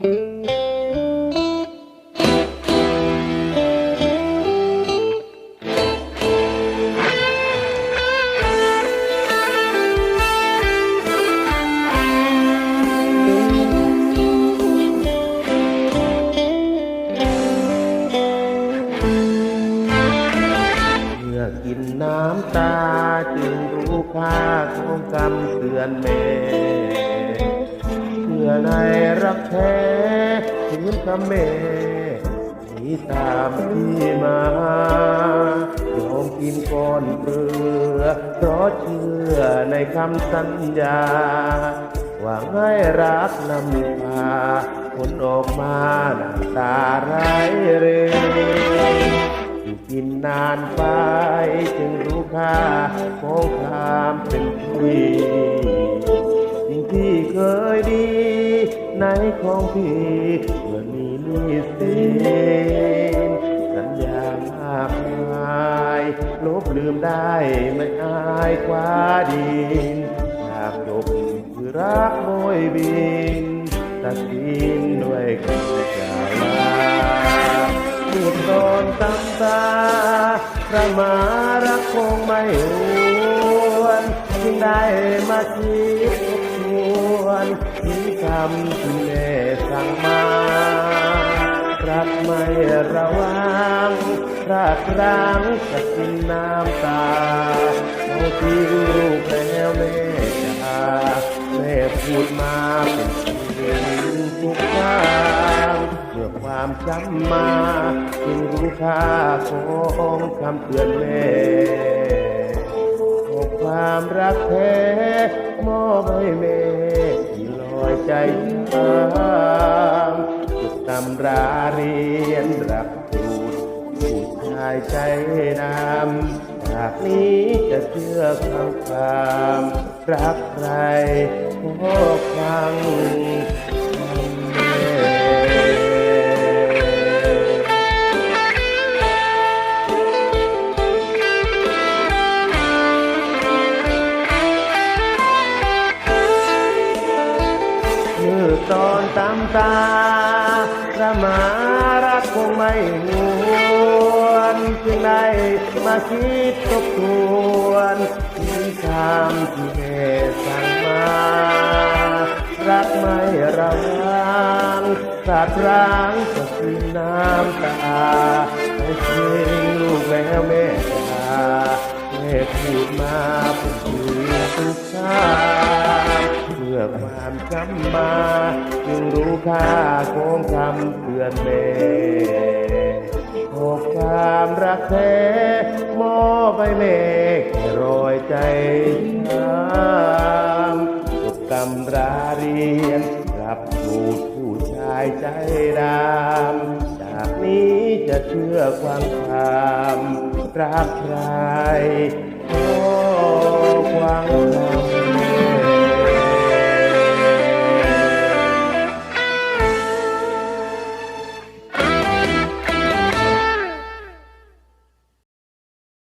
เมื่อกินน้ำตาจึงรู้ค่าของกรรมเตือนแม่ เพื่อในรักแท้ถึงคำแม่หนีตามพี่มายอมกินก้อนเกลือเพราะเชื่อในคำสัญญาว่าให้รักนำพาผลออกมาหน้าตาร้ายเร็วอยู่กินนานไปจึงรู้ค่าของความเป็นพี่ ที่เคยดีในของพี่เมื่อมีนี้สินสัญญามากมายลบลืมได้ไม่อายกว่าดินอยากจบคือรักโบยบินตัดสินด้วยคำกลาวลาพูดตอนตำตาพระมารักคงไม่หวนจึงได้มาคิด วนถึงคำที่แม่สั่งมา รักไม่ระวังรักร้างจะกินน้ำตาเขาทิ้งลูกแล้วแม่จ๋าแม่พูดมาเป็นสิ่งทุกอย่างเมื่อความจำมาจึงรู้ค่าของคำเตือนแม่ ความรักแท้มอบให้แม่ที่ลอยใจตามจุดตำราเรียนรักจูดผู้ชายใจดำจากนี้จะเชื่อคำคำรักใครก็ฟัง อตอนตามตาพระมารักคงไม่หวนจึงได้มาคิดทบทวนถึงคำที่แม่สั่งมา รักไม่ระวังสาดร้างจะคืนน้ำตา ความจำมาจึงรู้ค่าของคำเตือนแม่ขอความรักแท้มอบให้แม่แค่รอยใจช้ำจบตำราเรียนรับสูตรผู้ชายใจดำจากนี้จะเชื่อความความรักใคร